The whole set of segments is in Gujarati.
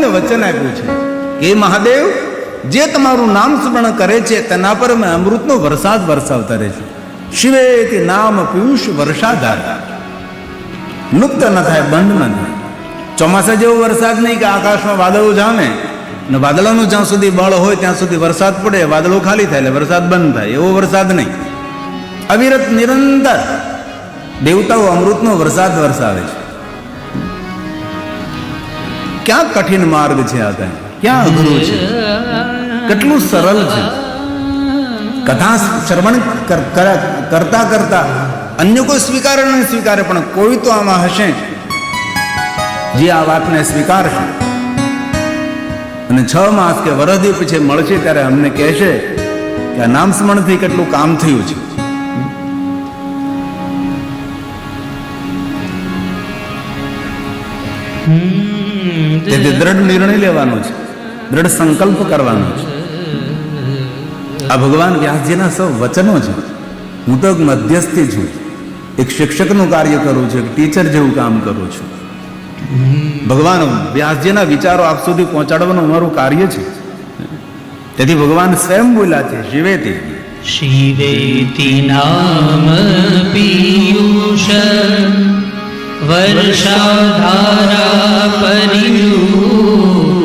મહાદેવને વચન આપ્યું છે. કે મહાદેવ, જે તમારું નામ સ્મરણ કરે છે, તેના પર મેં અમૃતનો વરસાદ વરસાવતા રહેશું. શિવેતી નામ પિયુષ વર્ષાધાર. લુપ્ત ન થાય, બંધ ન થાય. ચોમાસા જેવો વરસાદ નહીં કે આકાશમાં વાદળો જામે. ને વાદળોનું જ્યાં સુધી બળ હોય, ત્યાં સુધી વરસાદ પડે, વાદળો ખાલી થાય એટલે વરસાદ બંધ થાય. એવો વરસાદ નહીં. અવિરત નિરંતર દેવતાઓ અમૃતનો વરસાદ વરસાવે છે. ક્યાં કઠિન માર્ગ છે આ કઈ ક્યાં અઘરો છે? કેટલું સરળ છે? કથા શ્રવણ કર- કર- કરતા કરતા અન્ય કોઈ સ્વીકારે નહીં સ્વીકારે, પણ કોઈ તો આમાં હશે. જે આ વાતને સ્વીકારશે. અને છ માસ કે વરદી પછી મળશે ત્યારે અમને કહેશે કે આ નામ સ્મરણથી કેટલું કામ થયું છે. તેથી દ્રઢ નિર્ણય લેવાનો છે, દ્રઢ સંકલ્પ કરવાનો છે. આ ભગવાન વ્યાસજીના સૌ વચનો છે. હું તો મધ્યસ્થી છું. એક શિક્ષકનું કાર્ય કરું છું, એક ટીચર જેવું કામ કરું છું. ભગવાન વ્યાસજીના વિચારો આપ સુધી પહોંચાડવાનું અમારું કાર્ય છે. તેથી ભગવાન સ્વયં બોલ્યા છે, શિવે શિવેતી નામ પિયુષ. વર્ષા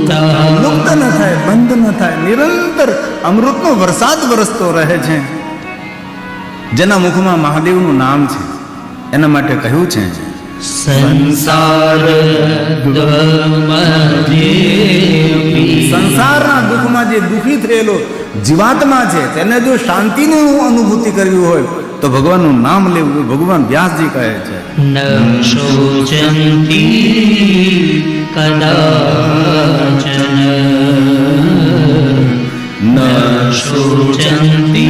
ધારા લુપ્ત ન થાય બંધ ન થાય નિરંતર અમૃતનો વરસાદ વરસતો રહે છે. જેના મુખમાં મહાદેવનું નામ છે એના માટે કહ્યું છે સંસાર સંસારના દુઃખમાં જે દુઃખી થયેલો જીવાત્મા છે તેને જો શાંતિની અનુભૂતિ કરવી હોય તો ભગવાનનું નામ લેવું ભગવાન વ્યાસજી કહે છે. ન શોચંતી કદાચન. ન શોચંતી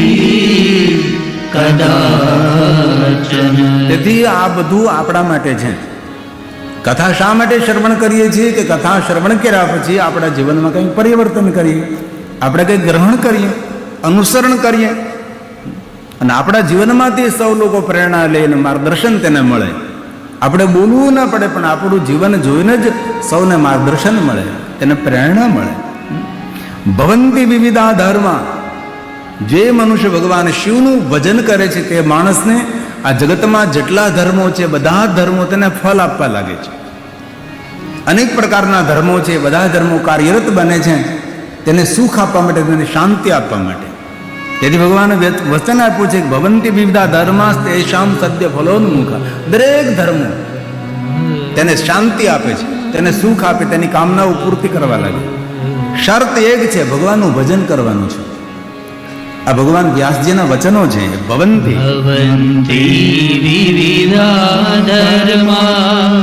કદાચન. તેથી આ બધું આપણા માટે છે. કથા શા માટે શ્રવણ કરીએ છીએ કે કથા શ્રવણ કર્યા પછી આપણા જીવનમાં કંઈક પરિવર્તન કરીએ? આપણે કંઈક ગ્રહણ કરીએ અનુસરણ કરીએ? અને આપણા જીવનમાંથી સૌ લોકો પ્રેરણા લઈને માર્ગદર્શન તેને મળે. આપણે બોલવું ના પડે, પણ આપણું જીવન જોઈને જ સૌને માર્ગદર્શન મળે, તેને પ્રેરણા મળે. ભવંતી વિવિધા ધર્મ જે મનુષ્ય ભગવાન શિવનું ભજન કરે છે તે માણસને આ જગતમાં જેટલા ધર્મો છે, બધા ધર્મો તેને ફળ આપવા લાગે છે. અનેક પ્રકારના ધર્મો છે, બધા ધર્મો કાર્યરત બને છે, તેને સુખ આપવા માટે, તેને શાંતિ આપવા માટે. તેથી ભગવાન વચન આપ્યું છે કે ભવંતી વિવિધા ધર્માસ તેષામ સદ્ય ફલોન્મુખ દરેક ધર્મ તેને શાંતિ આપે છે તેને સુખ આપે તેની કામનાઓ પૂર્તિ કરવા લાગે શરત એક છે ભગવાનનું ભજન કરવાનું છે આ ભગવાન વ્યાસજીના વચનો છે ભવંતી ભવન્તી વિવિધા ધર્મા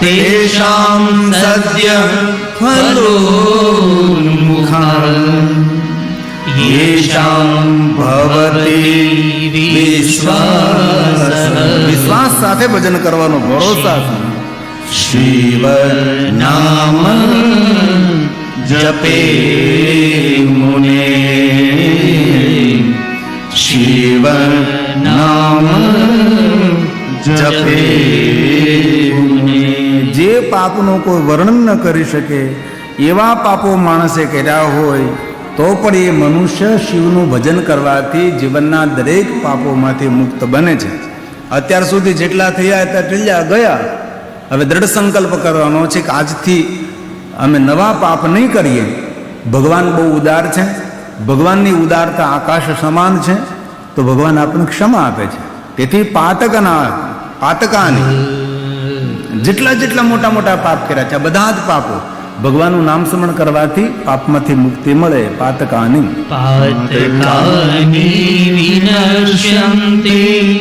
તેષાં સદ્ય ફલોન્મુખા યેષાં ભવતી વિશ્વાસ વિશ્વાસ સાથે ભજન કરવાનો ભરોસા. શિવ નામ જપે મુને શિવ નામ જપે જે પાપનું કોઈ વર્ણન ન કરી શકે એવા પાપો માણસે કર્યા હોય તો પણ એ મનુષ્ય શિવનું ભજન કરવાથી જીવનના દરેક પાપોમાંથી મુક્ત બને છે. અત્યાર સુધી જેટલા થયા એટલા ટીલ્યા ગયા. હવે દ્રઢ સંકલ્પ કરવાનો છે કે આજથી અમે નવા પાપ નહીં કરીએ. ભગવાન બહુ ઉદાર છે. ભગવાનની ઉદારતા આકાશ સમાન છે. તો ભગવાન આપણને ક્ષમા આપે છે. તેથી પાતકના, પાતકાની, જેટલા જેટલા મોટા મોટા પાપ કર્યા છે બધા જ પાપો ભગવાનનું નામ સ્મરણ કરવાથી પાપમાંથી મુક્તિ મળે પાતકાની. પાતકાની વિનશ્યન્તિ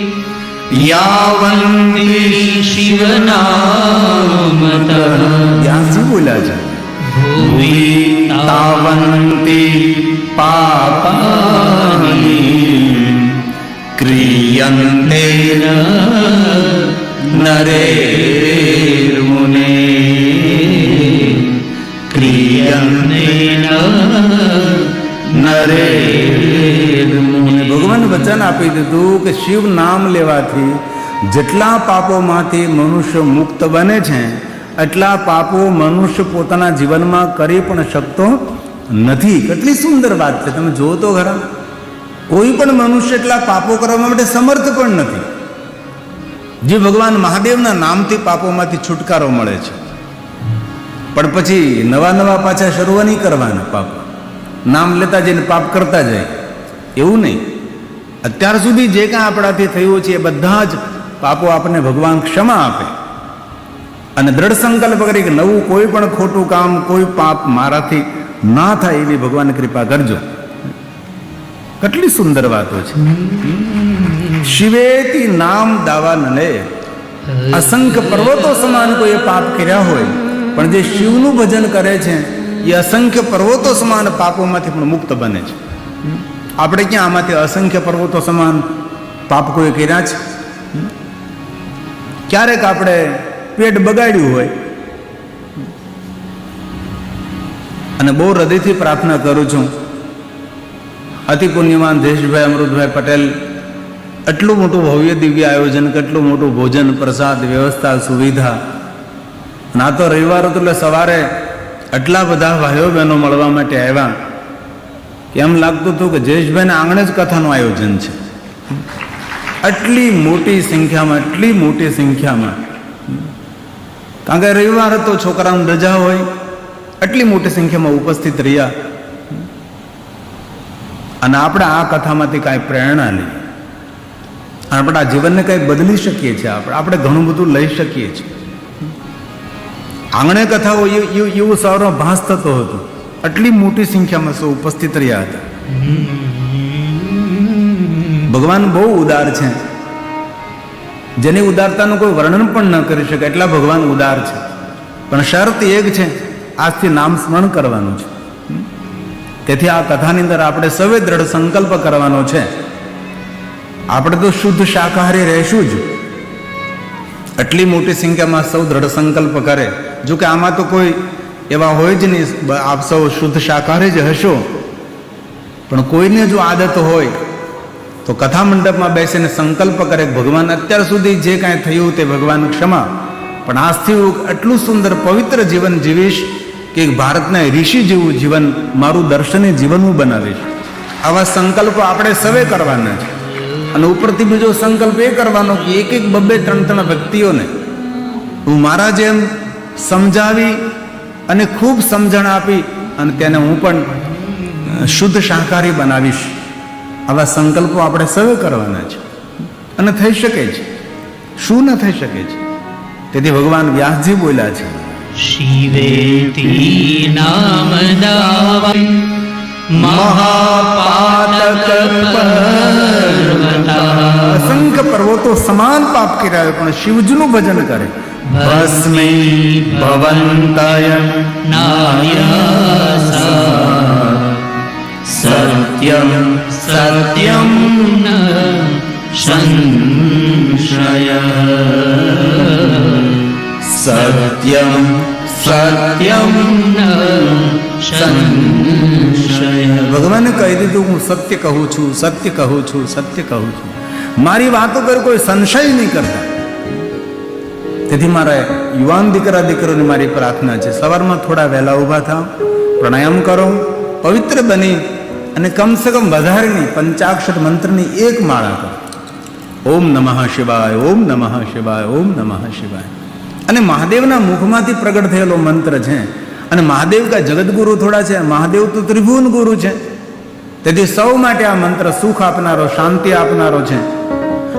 યાવન્તિ શિવનામતઃ. વ્યાસજી બોલ્યા છે? ભૂમિ તાવંતી પાપાની ક્રિયંતે નરે વચન આપી દીધું કે શિવ નામ લેવાથી જેટલા પાપોમાંથી મનુષ્ય મુક્ત બને છે, એટલા પાપો મનુષ્ય પોતાના જીવનમાં કરી પણ શકતો નથી. કેટલી સુંદર વાત છે. તમે જુઓ તો ખરા. કોઈ પણ મનુષ્ય એટલા પાપો કરવા માટે સમર્થ પણ નથી. જે ભગવાન મહાદેવના નામથી પાપોમાંથી છુટકારો મળે છે. પણ પછી નવા નવા પાછા શરૂઆત નહીં કરવાના પાપ. નામ લેતા જઈને પાપ કરતા જાય. એવું નહીં. અત્યાર સુધી જે કાંઈ આપણાથી થયું છે એ બધા જ પાપો આપણને ભગવાન ક્ષમા આપે. અને દ્રઢ સંકલ્પ કરી કે નવું કોઈ પણ ખોટું કામ, કોઈ પાપ મારાથી ના થાય એવી ભગવાન કૃપા કરજો. કેટલી સુંદર વાતો છે. શિવેતી નામ દાવા નલે અસંખ્ય પર્વતો સમાન કોઈ પાપ કર્યા હોય. પણ જે શિવનું ભજન કરે છે, એ અસંખ્ય પર્વતો સમાન પાપોમાંથી પણ મુક્ત બને છે. આપણે ક્યાં આમાંથી અસંખ્ય પર્વતો સમાન પાપ કોઈ કર્યા છે? ક્યારેક આપણે પેટ બગાડ્યું હોય અને બહુ હૃદયથી પ્રાર્થના કરું છું. અતિ પુણ્યવાન દેશભાઈ અમૃતભાઈ પટેલ, આટલું મોટું ભવ્ય દિવ્ય આયોજન, કેટલું મોટું ભોજન, પ્રસાદ, વ્યવસ્થા, સુવિધા. ના તો રવિવાર એટલે સવારે આટલા બધા ભાઈઓ બહેનો મળવા માટે આવ્યા. એમ લાગતું હતું કે જયેશભાઈના આંગણે જ કથાનું આયોજન છે. આટલી મોટી સંખ્યામાં એટલી મોટી સંખ્યામાં. કારણ કે રવિવાર હતો છોકરાનું રજા હોય, આટલી મોટી સંખ્યામાં ઉપસ્થિત રહ્યા. અને આપણે આ કથામાંથી કાંઈ પ્રેરણા લઈએ. આપણા જીવનને કંઈ બદલી શકીએ છીએ આપણે. આપણે ઘણું બધું લઈ શકીએ છીએ. આંગણે કથાઓ એવું સવારનો ભાસ થતો હતો. આટલી મોટી સંખ્યામાં સૌ ઉપસ્થિત રહ્યા હતા. ભગવાન બહુ ઉદાર છે. જેની ઉદારતાનું કોઈ વર્ણન પણ ન કરી શકે એટલા ભગવાન ઉદાર છે. પણ શરત એક છે, આજથી નામ સ્મરણ કરવાનું છે. તેથી આ કથાની અંદર આપણે સૌએ દ્રઢ સંકલ્પ કરવાનો છે. આપણે તો શુદ્ધ શાકાહારી રહેશું જ. આટલી મોટી સંખ્યામાં સૌ દ્રઢ સંકલ્પ કરે. જો કે આમાં તો કોઈ એવા હોય જ નહીં. આપ સૌ શુદ્ધ શાકાહારી જ હશો. પણ કોઈને જો આદત હોય, તો કથા મંડપમાં બેસીને સંકલ્પ કરે ભગવાન અત્યાર સુધી જે કાંઈ થયું તે ભગવાન ક્ષમા. પણ આજથી હું એટલું સુંદર પવિત્ર જીવન જીવીશ કે ભારતના ઋષિ જેવું જીવન, મારું દર્શને જીવન હું બનાવીશ. આવા સંકલ્પો આપણે સવે કરવાના છે. અને ઉપરથી બીજો સંકલ્પ એ કરવાનો કે એક એક બબ્બે ત્રણ ત્રણ વ્યક્તિઓને હું મારા જેમ સમજાવી અને ખૂબ સમજણ આપી અને તેને હું પણ શુદ્ધ શાકાહારી બનાવીશ. આવા સંકલ્પો આપણે સૌ કરવાના છે. અને થઈ શકે છે. શું ન થઈ શકે છે? તેથી ભગવાન વ્યાસજી બોલ્યા છે. શિવેતી નામ દાવા મહાપાતક પર્વતા. અસંખ્ય પર્વતો સમાન પાપ કર્યા પણ શિવજીનું ભજન કરે. ભસ્મે ભવંતાય સત્યમ સત્યમ સંશય. સત્યમ સત્યમ સંશય. ભગવાને કહી દીધું હું સત્ય કહું છું સત્ય કહું છું સત્ય કહું છું. મારી વાતો પર કોઈ સંશય નહીં કરતા. તેથી મારા યુવાન દીકરા દીકરોની મારી પ્રાર્થના છે, સવારમાં થોડા વહેલા ઊભા થાવ, પ્રાણાયામ કરો, પવિત્ર બની અને કમસે કમ વધારેની પંચાક્ષર મંત્રની એક માળા કરો. ઓમ નમઃ શિવાય, ઓમ નમઃ શિવાય, ઓમ નમઃ શિવાય. અને મહાદેવના મુખમાંથી પ્રગટ થયેલો મંત્ર છે, અને મહાદેવ કા જગદગુરુ થોડા છે, મહાદેવ તો ત્રિભુવન ગુરુ છે. તેથી સૌ માટે આ મંત્ર સુખ આપનારો, શાંતિ આપનારો છે.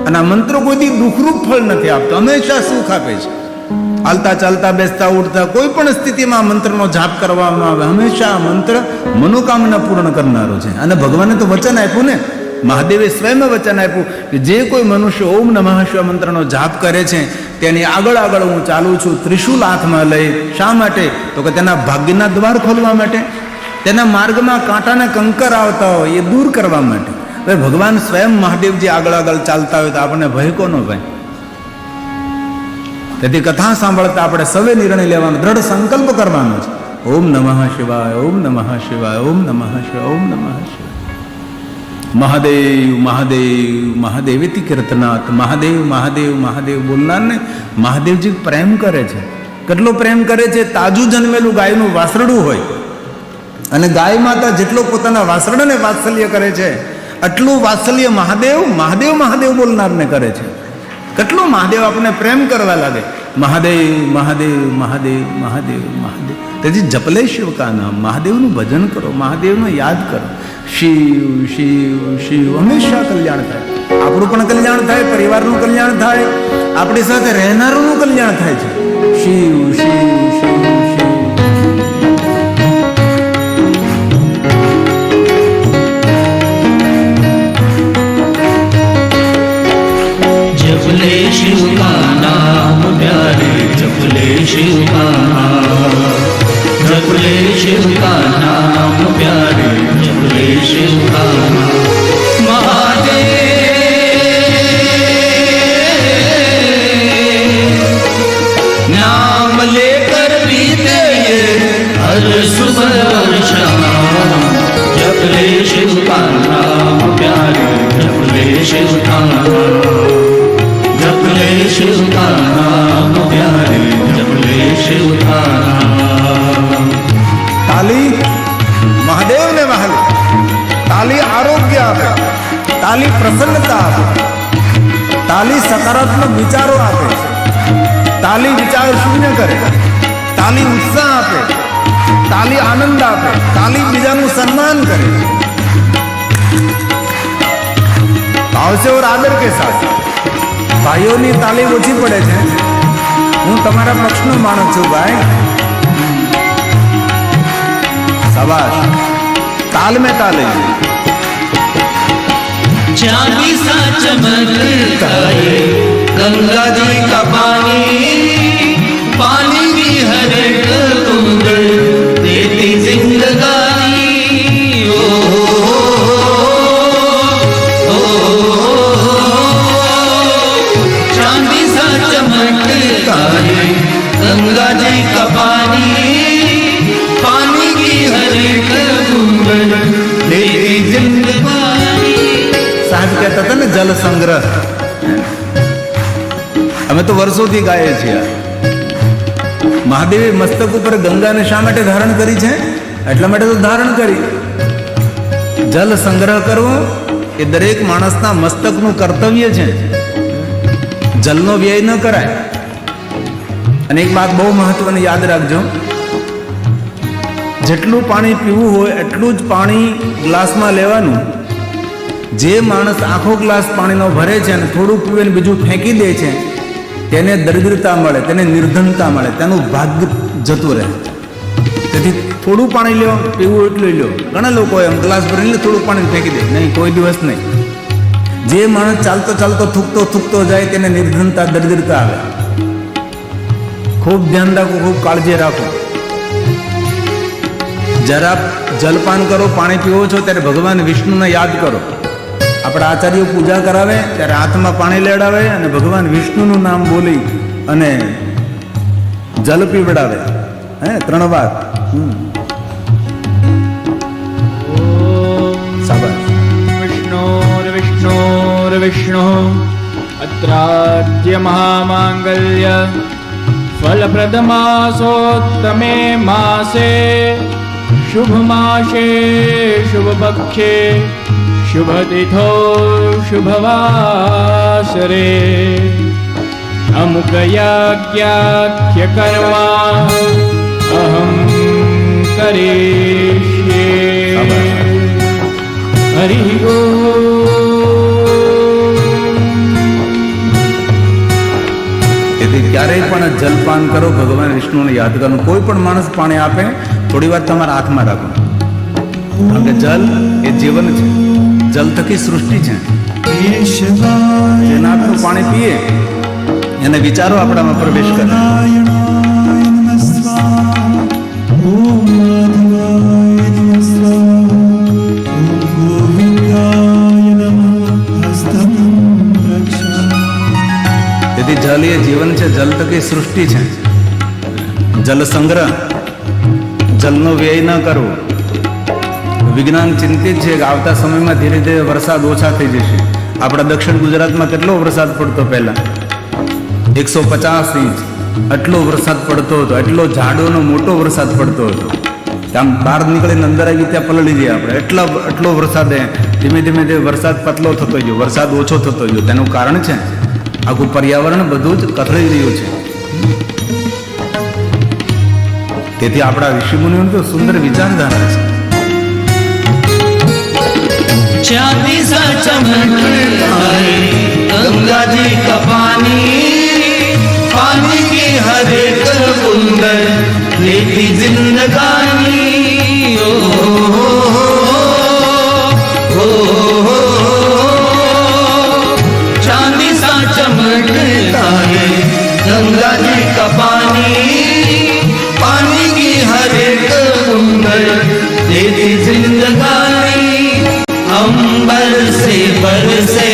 અને આ મંત્ર કોઈથી દુઃખરૂપ ફળ નથી આપતો. હંમેશા સુખ આપે છે. હાલતા ચાલતા, બેસતા, ઉઠતા, કોઈ પણ સ્થિતિમાં મંત્રનો જાપ કરવામાં આવે, હંમેશા આ મંત્ર મનોકામના પૂર્ણ કરનારો છે. અને ભગવાને તો વચન આપ્યું ને? મહાદેવે સ્વયં વચન આપ્યું કે જે કોઈ મનુષ્ય ઓમ નમઃ શિવ મંત્રનો જાપ કરે છે, તેની આગળ આગળ હું ચાલું છું ત્રિશુલ હાથમાં લઈ. શા માટે? તો કે તેના ભાગ્યના દ્વાર ખોલવા માટે. તેના માર્ગમાં કાંટાના કંકર આવતા હોય એ દૂર કરવા માટે. હવે ભગવાન સ્વયં મહાદેવજી આગળ આગળ ચાલતા હોય તો આપણને ભય કોનો ભાઈ તેથી કથા સાંભળતા આપણે સવે નિર્ણય લેવાનો, દ્રઢ સંકલ્પ કરવાનો છે. ઓમ નમઃ શિવાય, ઓમ નમઃ શિવાય, ઓમ નમઃ શિવાય, ઓમ નમઃ શિવાય. મહાદેવ મહાદેવ મહાદેવેતી કીર્તનાથ, મહાદેવ મહાદેવ મહાદેવ બોલનારને મહાદેવજી પ્રેમ કરે છે. કેટલો પ્રેમ કરે છે? તાજું જન્મેલું ગાયનું વાસરડું હોય. અને ગાય માતા જેટલો પોતાના વાસરડાને વાત્સલ્ય કરે છે, આટલું વાત્સલ્ય મહાદેવ મહાદેવ મહાદેવ બોલનારને કરે છે. કેટલો મહાદેવ આપણને પ્રેમ કરવા લાગે? મહાદેવ મહાદેવ મહાદેવ મહાદેવ મહાદેવ. તેથી જપલે શિવ મહાદેવનું ભજન કરો, મહાદેવને યાદ કરો. શિવ શિવ શિવ, હંમેશા કલ્યાણ થાય. આપણું પણ કલ્યાણ થાય, પરિવારનું કલ્યાણ થાય, આપણી સાથે રહેનારનું કલ્યાણ થાય છે. શિવ શિવ શિવ. તાલી સકારાત્મક વિચારો આપે તાલી વિચાર શૂન્ય કરે. તાલી ઉત્સાહ આપે. તાલી આનંદ આપે. તાલી બીજાનું સન્માન કરે. ભાવસે ઓર આદર કે સાથ. ભાઈઓની તાલી ઓછી પડે છે. હું તમારા પક્ષનો માણસ છું ભાઈ. સવાર તાલ મેં તાલ चांदी सा चमकता ये गंगा जी का पानी पानी भी हर एक बूंद देती जिंदगानी ओ, ओ, જલ સંગ્રહ. અમે તો વર્ષોથી ગાઈએ છીએ. મહાદેવે મસ્તક ઉપર ગંગાને શા માટે ધારણ કરી છે? એટલા માટે તો ધારણ કરી. જલ સંગ્રહ કરવો એ દરેક માણસના મસ્તકનું કર્તવ્ય છે. જલનો વ્યય ન કરાય. અને એક વાત બહુ મહત્વની યાદ રાખજો. જેટલું પાણી પીવું હોય, એટલું જ પાણી ગ્લાસમાં લેવાનું. જે માણસ આખો ગ્લાસ પાણીનો ભરે છે અને થોડું પીવે બીજું ફેંકી દે છે, તેને દરિદ્રતા મળે, તેને નિર્ધનતા મળે, તેનું ભાગ્ય જતું રહે. તેથી થોડું પાણી લ્યો, પીવું એટલું લ્યો. ઘણા લોકો એમ ગ્લાસ ભરીને થોડું પાણી ફેંકી દે. નહીં, કોઈ દિવસ નહીં. જે માણસ ચાલતો ચાલતો થૂકતો થૂકતો જાય, તેને નિર્ધનતા, દરિદ્રતા આવે. ખૂબ ધ્યાન રાખો, ખૂબ કાળજી રાખો. જરા જલપાન કરો, પાણી પીવો છો, ત્યારે ભગવાન વિષ્ણુને યાદ કરો. આપણા આચાર્યો પૂજા કરાવે, ત્યારે હાથમાં પાણી લેડાવે અને ભગવાન વિષ્ણુનું નામ બોલી અને જલ પીવડાવે. હે, ત્રણ વાર વિષ્ણુ અત્રાદ્ય મહામાંગલ્ય, ફલપ્રદમાસોત્તમે માસે, શુભ માસે, શુભ પક્ષે શુભતિથો શુભવાસરે અમુક યાજ્ઞાખ્ય કર્મા અહમ કરીષ્યે હરિ તેથી ક્યારેય પણ જલપાન કરો, ભગવાન વિષ્ણુને યાદ કરો. કોઈ પણ માણસ પાણી આપે, થોડી વાર તમારા હાથમાં રાખો. કારણ કે જલ એ જીવન છે. જલ થકી સૃષ્ટિ છે. જેના હાથનું પાણી પીએ, એને વિચારો આપણામાં પ્રવેશ કરે. તેથી જલ એ જીવન છે, જલ થકી સૃષ્ટિ છે. જલ સંગ્રહ, જલનો વ્યય ન કરવો. વિજ્ઞાન ચિંતિત છે કે આવતા સમયમાં ધીરે ધીરે વરસાદ ઓછા થઈ જશે. આપણા દક્ષિણ ગુજરાતમાં કેટલો વરસાદ પડતો પહેલા? એકસો પચાસ ઇંચ. આટલો વરસાદ પડતો હતો. એટલો ઝાડોનો મોટો વરસાદ પડતો હતો. આમ બહાર નીકળીને અંદર આવી ત્યાં પલળી ગયા આપણે. એટલા એટલો વરસાદ ધીમે ધીમે ધીમે વરસાદ પતલો થતો ગયો. વરસાદ ઓછો થતો ગયો. તેનું કારણ છે આખું પર્યાવરણ બધું જ કથળી રહ્યું છે. તેથી આપણા ઋષિમુનિઓની તો સુંદર વિચારધારા છે. चांदी सा चमकता है गंगा जी का पानी पानी की हर एक बूंद लेती जिंदगानी ओ, हो, हो, हो, हो, चांदी सा चमकता है गंगा जी का Say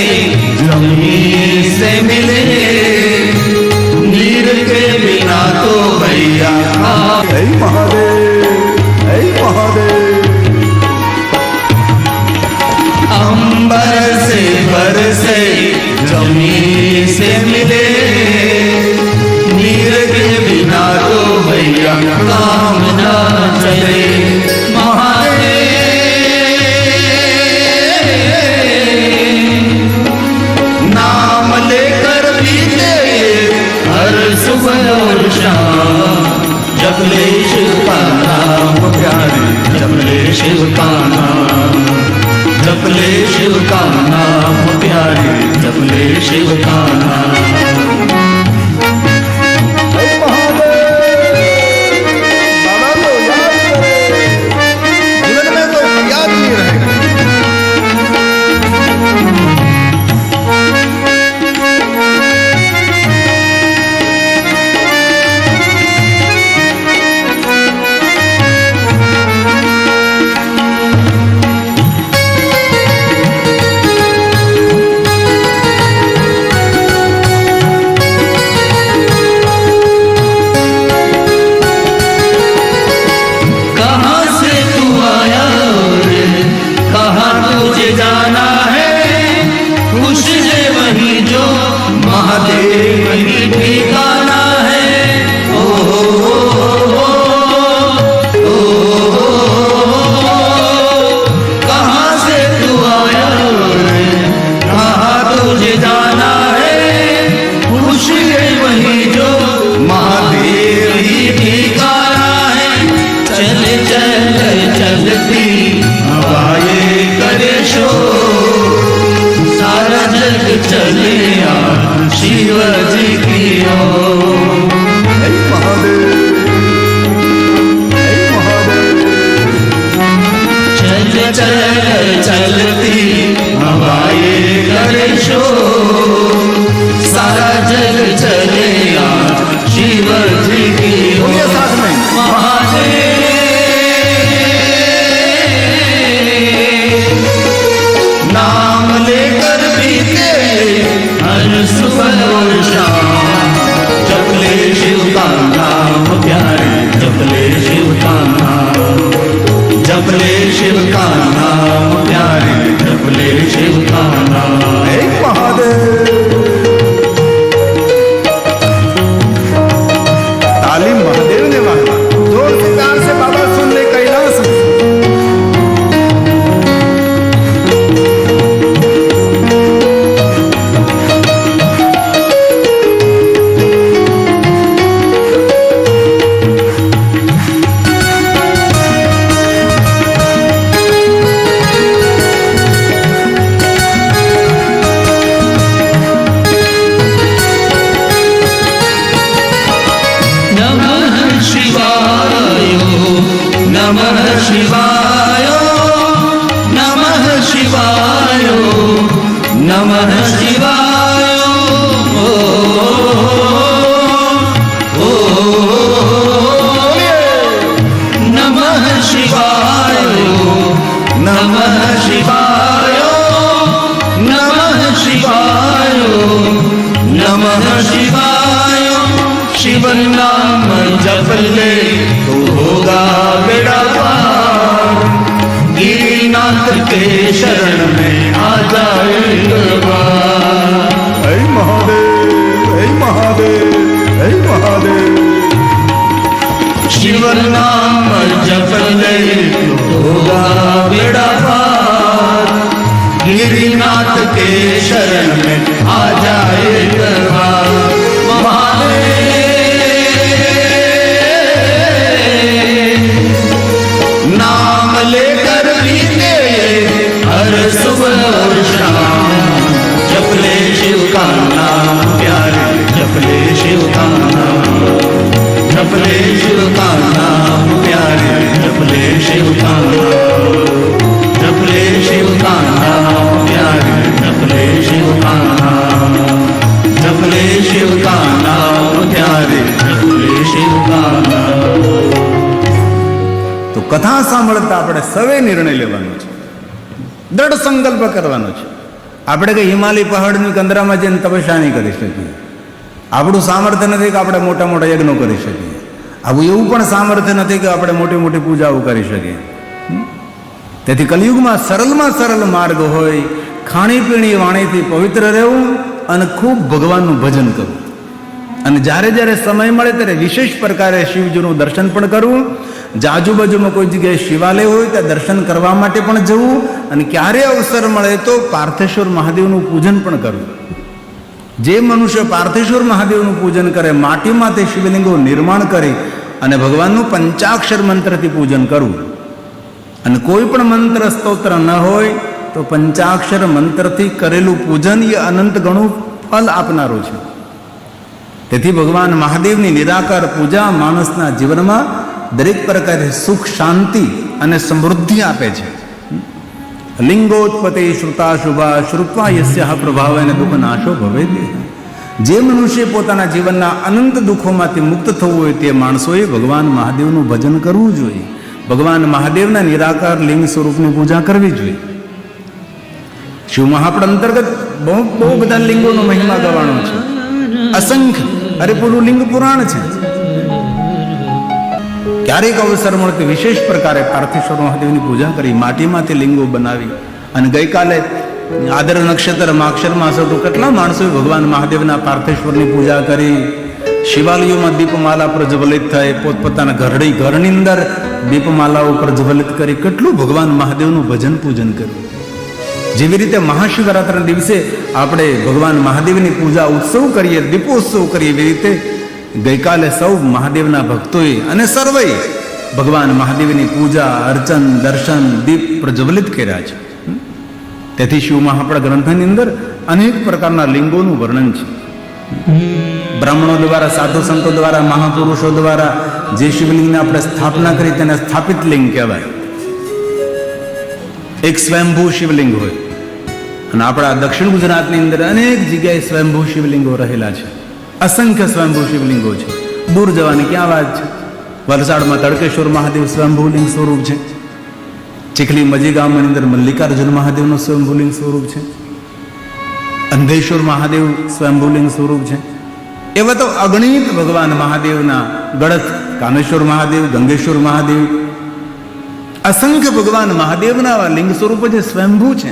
शिव का नाम जब ले शिव का नाम प्यारे जब ले शिव का जप ले शिव का नाम नमः शिवाय नमः शिवाय नमः शिवाय ओ, ओ, नमः शिवाय नमः शिवाय नमः शिवाय नमः शिवाय शिव नाम जप ले तो होगा बेड़ा पार नाथ के शरण में आ जाए हरे महादेव हरे महादेव हरे महादेव शिव नाम जप ले बेड़ा पार गिरिनाथ के शरण में आ जाए આપણે કંઈ હિમાલય પહાડની કંદરામાં જઈને તપસ્યા નહીં કરી શકીએ. આપણું સામર્થ્ય નથી કે આપણે મોટા મોટા યજ્ઞો કરી શકીએ. આવું એવું પણ સામર્થ્ય નથી કે આપણે મોટી મોટી પૂજાઓ કરી શકીએ. તેથી કલિયુગમાં સરળમાં સરળ માર્ગ હોય, ખાણીપીણી વાણીથી પવિત્ર રહેવું અને ખૂબ ભગવાનનું ભજન કરવું. અને જ્યારે જ્યારે સમય મળે ત્યારે વિશેષ પ્રકારે શિવજીનું દર્શન પણ કરવું જે આજુબાજુમાં કોઈ જગ્યાએ શિવાલય હોય ત્યાં દર્શન કરવા માટે પણ જવું અને ક્યારે અવસર મળે તો પાર્થેશ્વર મહાદેવનું પૂજન પણ કરવું. જે મનુષ્ય પાર્થેશ્વર મહાદેવનું પૂજન કરે, માટીમાં તે શિવલિંગો નિર્માણ કરી અને ભગવાનનું પંચાક્ષર મંત્રથી પૂજન કરવું. અને કોઈ પણ મંત્ર સ્તોત્ર ન હોય તો પંચાક્ષર મંત્રથી કરેલું પૂજન એ અનંત ગણું ફલ આપનારું છે. તેથી ભગવાન મહાદેવની નિરાકાર પૂજા માણસના જીવનમાં દરેક પ્રકારે સુખ, શાંતિ અને સમૃદ્ધિ આપે છે. લિંગોત્પત્તિ શ્રુતા શુભા શ્રુત્વા યસ્ય અને દુઃખ નાશો ભવે જે મનુષ્ય પોતાના જીવનના અનંત દુઃખોમાંથી મુક્ત થવું હોય તે માણસોએ ભગવાન મહાદેવનું ભજન કરવું જોઈએ. ભગવાન મહાદેવના નિરાકાર લિંગ સ્વરૂપની પૂજા કરવી જોઈએ. શિવ મહાપડ અંતર્ગત બહુ બહુ બધા લિંગોનો મહિમા ગવાનો છે. અસંખ્ય અરે પૂરું લિંગ પુરાણ છે. ક્યારેક અવસર મળે વિશેષ પ્રકારે પાર્થેશ્વર મહાદેવની પૂજા કરી, માટીમાંથી લિંગો બનાવી અને ગઈકાલે આદર નક્ષત્ર, માક્ષર માસ તો કેટલા માણસોએ ભગવાન મહાદેવના પાર્થેશ્વરની પૂજા કરી. શિવાલયોમાં દીપમાલા પ્રજ્વલિત થાય, પોતપોતાના ઘરડી ઘરની અંદર દીપમાલાઓ પ્રજ્વલિત કરી, કેટલું ભગવાન મહાદેવનું ભજન પૂજન કર્યું. જેવી રીતે મહાશિવરાત્રિના દિવસે આપણે ભગવાન મહાદેવની પૂજા ઉત્સવ કરીએ, દીપોત્સવ કરીએ, એવી રીતે ગઈકાલે સૌ મહાદેવના ભક્તોએ અને સર્વે ભગવાન મહાદેવની પૂજા, અર્ચન, દર્શન, દીપ પ્રજ્વલિત કર્યા છે. તેથી શિવ મહાપડા ગ્રંથની અંદર અનેક પ્રકારના લિંગોનું વર્ણન છે. બ્રાહ્મણો દ્વારા, સાધુ સંતો દ્વારા, મહાપુરુષો દ્વારા જે શિવલિંગને આપણે સ્થાપના કરી તેને સ્થાપિત લિંગ કહેવાય. એક સ્વયંભૂ શિવલિંગ હોય. અને આપણા દક્ષિણ ગુજરાતની અંદર અનેક જગ્યાએ સ્વયંભૂ શિવલિંગો રહેલા છે. અસંખ્ય સ્વયંભૂ શિવલિંગો છે. દૂર જવાની ક્યાં વાત છે? વલસાડમાં તડકેશ્વર મહાદેવ સ્વયંભૂલિંગ સ્વરૂપ છે. ચીખલી મજી ગામની અંદર મલ્લિકાર્જુન મહાદેવનું સ્વયંભૂલિંગ સ્વરૂપ છે. અંધેશ્વર મહાદેવ સ્વયંભૂલિંગ સ્વરૂપ છે. એવા તો અગણિત ભગવાન મહાદેવના ગળથ કામેશ્વર મહાદેવ, ગંગેશ્વર મહાદેવ. અસંખ્ય ભગવાન મહાદેવના લિંગ સ્વરૂપ જે સ્વયંભૂ છે.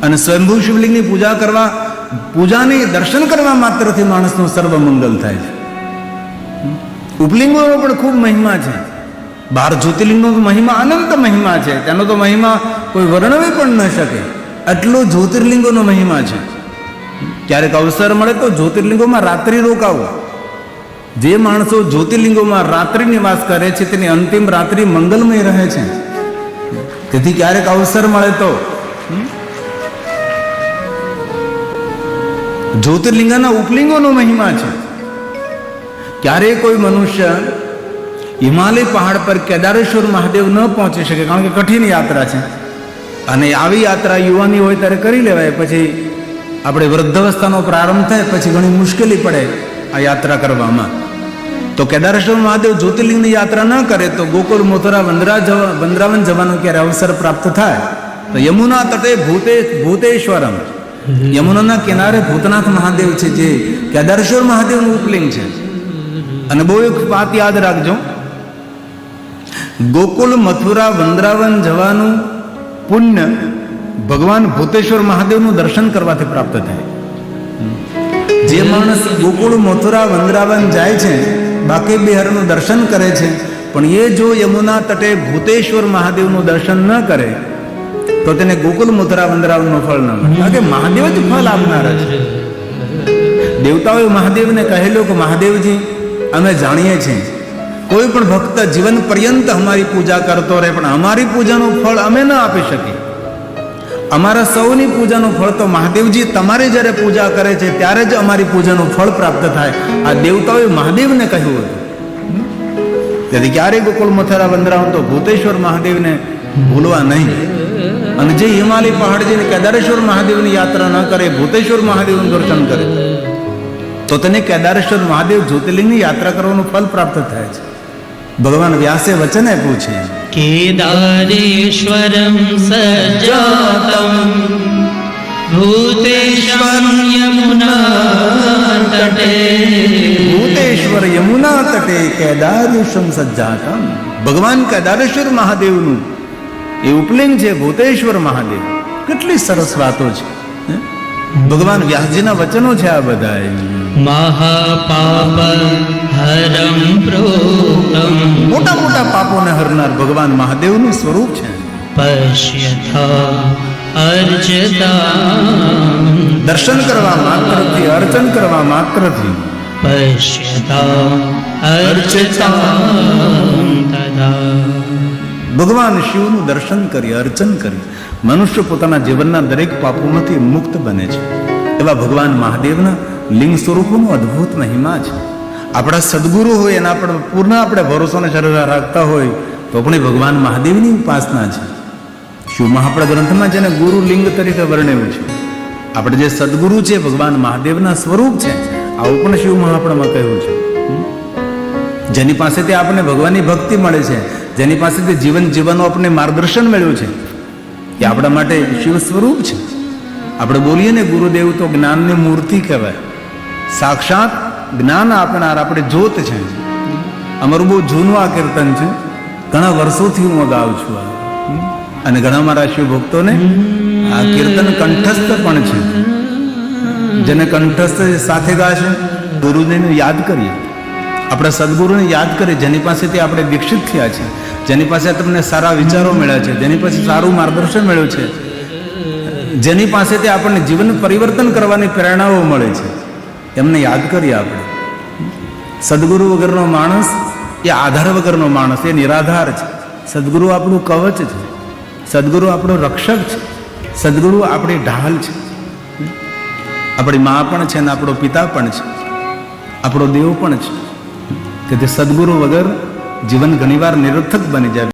અને સ્વયંભૂ શિવલિંગની પૂજા કરવા પૂજાની દર્શન કરવા માત્રથી માણસનું સર્વ મંગલ થાય છે. ઉપલિંગોનો પણ ખૂબ મહિમા છે. બાર જ્યોતિર્લિંગનો મહિમા, અનંત મહિમા છે. તેનો તો મહિમા કોઈ વર્ણવી પણ ન શકે. આટલો જ્યોતિર્લિંગોનો મહિમા છે. ક્યારેક અવસર મળે તો જ્યોતિર્લિંગોમાં રાત્રિ રોકાવો. જે માણસો જ્યોતિર્લિંગોમાં રાત્રિ નિવાસ કરે છે, તેની અંતિમ રાત્રિ મંગલમય રહે છે. તેથી ક્યારેક અવસર મળે તો જ્યોતિર્લિંગના ઉપલિંગોનો મહિમા છે. ક્યારેય કોઈ મનુષ્ય હિમાલય પહાડ પર કેદારેશ્વર મહાદેવ ન પહોંચી શકે, કારણ કે કઠિન યાત્રા છે. અને આવી યાત્રા યુવાની હોય ત્યારે કરી લેવાય, પછી આપણે વૃદ્ધાવસ્થાનો પ્રારંભ થાય, પછી ઘણી મુશ્કેલી પડે આ યાત્રા કરવામાં. તો કેદારેશ્વર મહાદેવ જ્યોતિર્લિંગની યાત્રા ન કરે, તો ગોકુળ, મોથરા, વંદરા જવા, વંદરાવન જવાનો ક્યારે અવસર પ્રાપ્ત થાય? તો યમુના તટે ભૂતે, ભૂતેશ્વરમ. યમુનાના કિનારે ભૂતનાથ મહાદેવ છે જે કેદારેશ્વર મહાદેવનું ઉપલિંગ છે. અને બહુ એક વાત યાદ રાખજો. ગોકુલ, મથુરા વંદ્રાવન જવાનું પુણ્ય ભગવાન ભૂતેશ્વર મહાદેવનું દર્શન કરવાથી પ્રાપ્ત થાય. જે માણસ ગોકુળ મથુરા વંદ્રાવન જાય છે, બાકી બિહારનું દર્શન કરે છે, પણ એ જો યમુના તટે ભૂતેશ્વર મહાદેવનું દર્શન ન કરે તો તેને ગોકુલ મુદ્રા વંદરાવનનું ફળ ન કે મહાદેવ જ ફળ આપનાર છે. દેવતાઓએ મહાદેવને કહેલું કે મહાદેવજી, અમે જાણીએ છીએ, કોઈ પણ ભક્ત જીવન પર્યંત અમારી પૂજા કરતો રહે, પણ અમારી પૂજાનું ફળ અમે ન આપી શકીએ. અમારા સૌની પૂજાનું ફળ તો મહાદેવજી તમારી જ્યારે પૂજા કરે છે, ત્યારે જ અમારી પૂજાનું ફળ પ્રાપ્ત થાય. આ દેવતાઓએ મહાદેવને કહ્યું હતું. તેથી ક્યારેય ગોકુળ મથુરા વંદરાવન તો ભૂતેશ્વર મહાદેવને ભૂલવા નહીં. અને જે હિમાલય પહાડ જઈને કેદારેશ્વર મહાદેવની યાત્રા ન કરે ભૂતેશ્વર મહાદેવનું દર્શન કરે તો તેને કેદારેશ્વર મહાદેવ જ્યોતિર્લિંગની યાત્રા કરવાનું ફલ પ્રાપ્ત થાય છે. ભગવાન વ્યાસે વચન આપ્યું કેદારેશ્વરમ સજાતમ ભૂતેશ્વર યમુના તટે. ભૂતેશ્વર યમુના તટે કેદારેશ્વર સજાતમ ભગવાન કેદારેશ્વર મહાદેવનું એ ઉપલિંગ છે ભૂતેશ્વર મહાદેવ. કેટલી સરસ વાતો છે ભગવાન વ્યાસજીના વચનો છે આ બધા મહાપાપ હરમ પ્રોતમ મોટા મોટા પાપોને હરનાર ભગવાન મહાદેવનું સ્વરૂપ છે. દર્શન કરવા માત્રથી અર્ચન કરવા માત્રથી. પશ્યતા અર્ચતા. ભગવાન શિવનું દર્શન કરી, અર્ચન કરી. મનુષ્ય પોતાના જીવનના દરેક પાપોમાંથી મુક્ત બને છે. એવા ભગવાન મહાદેવના લિંગ સ્વરૂપોનો અદ્ભુત મહિમા છે. આપણા સદગુરુ હોય, એના પણ પૂર્ણ આપણે ભરોસાને શ્રદ્ધા રાખતા હોય, તો પણ ભગવાન મહાદેવની ઉપાસના છે. શિવ મહાપડા ગ્રંથમાં જેને ગુરુ લિંગ તરીકે વર્ણવ્યું છે. આપણે જે સદગુરુ છે, ભગવાન મહાદેવના સ્વરૂપ છે, આવું પણ શિવ મહાપડામાં કહ્યું છે. જેની પાસેથી આપણને ભગવાનની ભક્તિ મળે છે જેની પાસેથી જીવન જીવવાનું આપણને માર્ગદર્શન મળ્યું છે એ આપણા માટે શિવ સ્વરૂપ છે. આપણે બોલીએ ને ગુરુદેવ તો જ્ઞાનની મૂર્તિ કહેવાય. સાક્ષાત જ્ઞાન આપનાર આપણે જોત છે. અમારું બહુ જૂનું આ કીર્તન છે. ઘણા વર્ષોથી હું ગાઉં છું આ. અને ઘણા મારા શિવ ભક્તોને આ કીર્તન કંઠસ્થ પણ છે. જેને કંઠસ્થ સાથે ગાશે, ગુરુદેવને યાદ કરીએ. આપણા સદગુરુને યાદ કરીએ જેની પાસેથી આપણે દીક્ષિત થયા છે, જેની પાસે તમને સારા વિચારો મળ્યા છે, જેની પાસે સારું માર્ગદર્શન મળ્યું છે, જેની પાસેથી આપણને જીવન પરિવર્તન કરવાની પ્રેરણાઓ મળે છે, એમને યાદ કરીએ આપણે. સદગુરુ વગરનો માણસ એ આધાર વગરનો માણસ, એ નિરાધાર છે. સદગુરુ આપણું કવચ છે. સદગુરુ આપણો રક્ષક છે. સદગુરુ આપણી ઢાલ છે. આપણી મા પણ છે અને આપણો પિતા પણ છે. આપણો દેવ પણ છે. તેથી સદગુરુ વગર જીવન ઘણીવાર નિરર્થક બની જાય.